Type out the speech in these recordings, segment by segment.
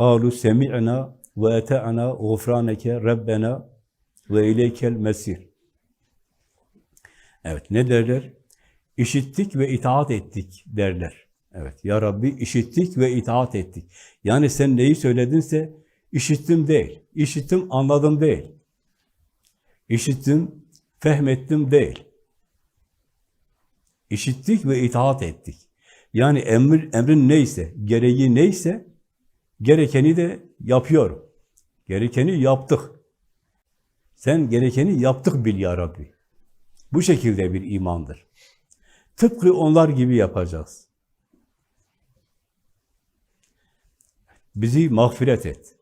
قَالُوا سَمِعْنَا وَاَتَعْنَا غُفْرَانَكَ رَبَّنَا وَاِلَيْكَ الْمَسِيرِ Evet, ne derler? İşittik ve itaat ettik derler. Evet, Ya Rabbi işittik ve itaat ettik. Yani sen neyi söyledinse işittim değil, işittim anladım değil. İşittim, fehmettim değil. İşittik ve itaat ettik. Yani emir, emrin neyse, gereği neyse, gerekeni de yapıyorum. Gerekeni yaptık. Sen gerekeni yaptık bil ya Rabbi. Bu şekilde bir imandır. Tıpkı onlar gibi yapacağız. Bizi mağfiret et.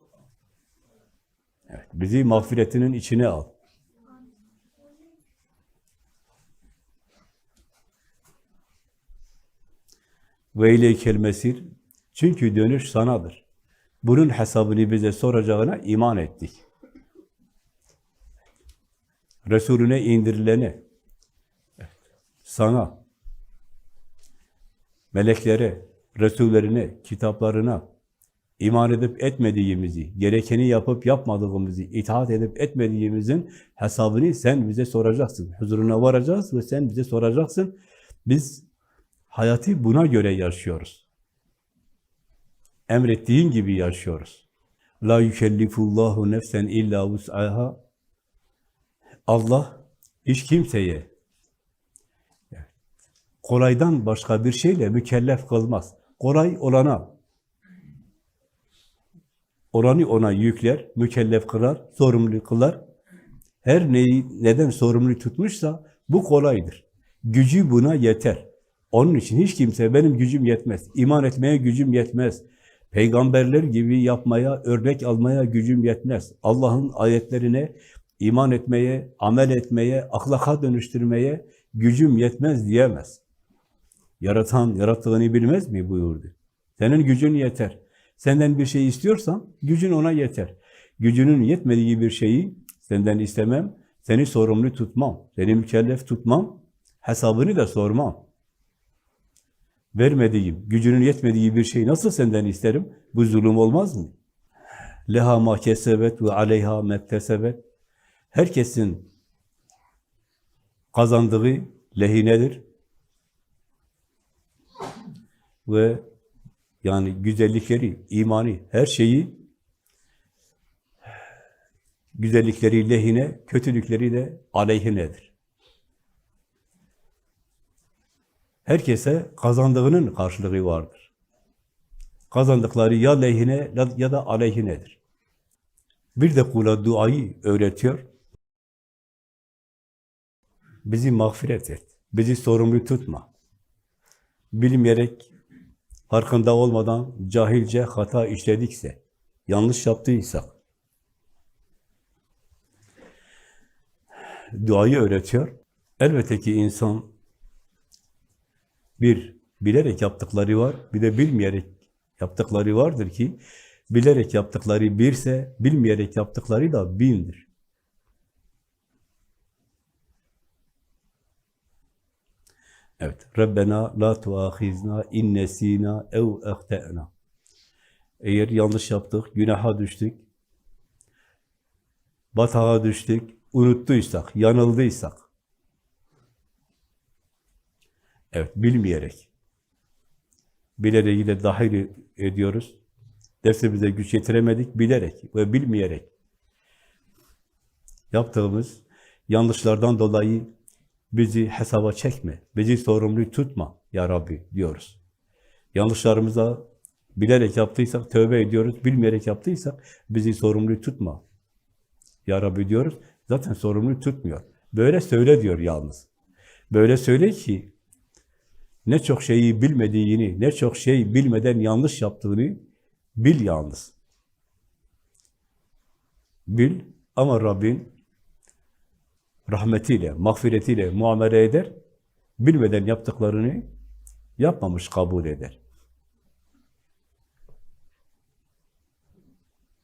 Evet, bizi mağfiretinin içine al. Ve ileykel mesir. Çünkü dönüş sanadır. Bunun hesabını bize soracağına iman ettik. Resulüne indirilene, sana, meleklere, Resullerine, kitaplarına iman edip etmediğimizi, gerekeni yapıp yapmadığımızı, itaat edip etmediğimizin hesabını sen bize soracaksın. Huzuruna varacağız ve sen bize soracaksın. Biz hayatı buna göre yaşıyoruz. Emrettiğin gibi yaşıyoruz. La yükellifullahu nefsen illa vus'aha. Allah hiç kimseye kolaydan başka bir şeyle mükellef kılmaz. Kolay olana, oranı ona yükler, mükellef kılar, sorumlu kılar. Her neyi neden sorumlu tutmuşsa bu kolaydır. Gücü buna yeter. Onun için hiç kimse benim gücüm yetmez, iman etmeye gücüm yetmez, peygamberler gibi yapmaya, örnek almaya gücüm yetmez. Allah'ın ayetlerine iman etmeye, amel etmeye, ahlaka dönüştürmeye gücüm yetmez diyemez. Yaratan, yarattığını bilmez mi buyurdu. Senin gücün yeter. Senden bir şey istiyorsan gücün ona yeter. Gücünün yetmediği bir şeyi senden istemem, seni sorumlu tutmam, seni mükellef tutmam, hesabını da sormam. Vermediğim, gücünün yetmediği bir şeyi nasıl senden isterim? Bu zulüm olmaz mı? Leha ma kesebet ve aleyha mektesebet. Herkesin kazandığı lehinedir. Ve yani güzellikleri, imani, her şeyi güzellikleri lehine, kötülükleri de aleyhinedir. Herkese kazandığının karşılığı vardır. Kazandıkları ya lehine ya da aleyhinedir. Bir de kula duayı öğretiyor. Bizi mağfiret et. Bizi sorumlu tutma. Bilmeyerek, farkında olmadan cahilce hata işledikse, yanlış yaptıysak, duayı öğretiyor. Elbette ki insan bir, bilerek yaptıkları var, bir de bilmeyerek yaptıkları vardır ki, bilerek yaptıkları birse, bilmeyerek yaptıkları da bindir. Evet. Rabbena la tuahizna in nesina ev ehte'na. Eğer yanlış yaptık, günaha düştük, batağa düştük, unuttuysak, yanıldıysak, evet bilmeyerek, bilerek de dahil ediyoruz. Dersimize güç yetiremedik, bilerek ve bilmeyerek yaptığımız yanlışlardan dolayı bizi hesaba çekme, bizi sorumlu tutma ya Rabbi diyoruz. Yanlışlarımıza bilerek yaptıysak tövbe ediyoruz, bilmeyerek yaptıysak bizi sorumlu tutma ya Rabbi diyoruz. Zaten sorumlu tutmuyor. Böyle söyle diyor yalnız. Böyle söyle ki ne çok şeyi bilmediğini, ne çok şey bilmeden yanlış yaptığını bil yalnız. Bil ama Rabbin rahmetiyle, mağfiretiyle muamele eder, bilmeden yaptıklarını yapmamış kabul eder.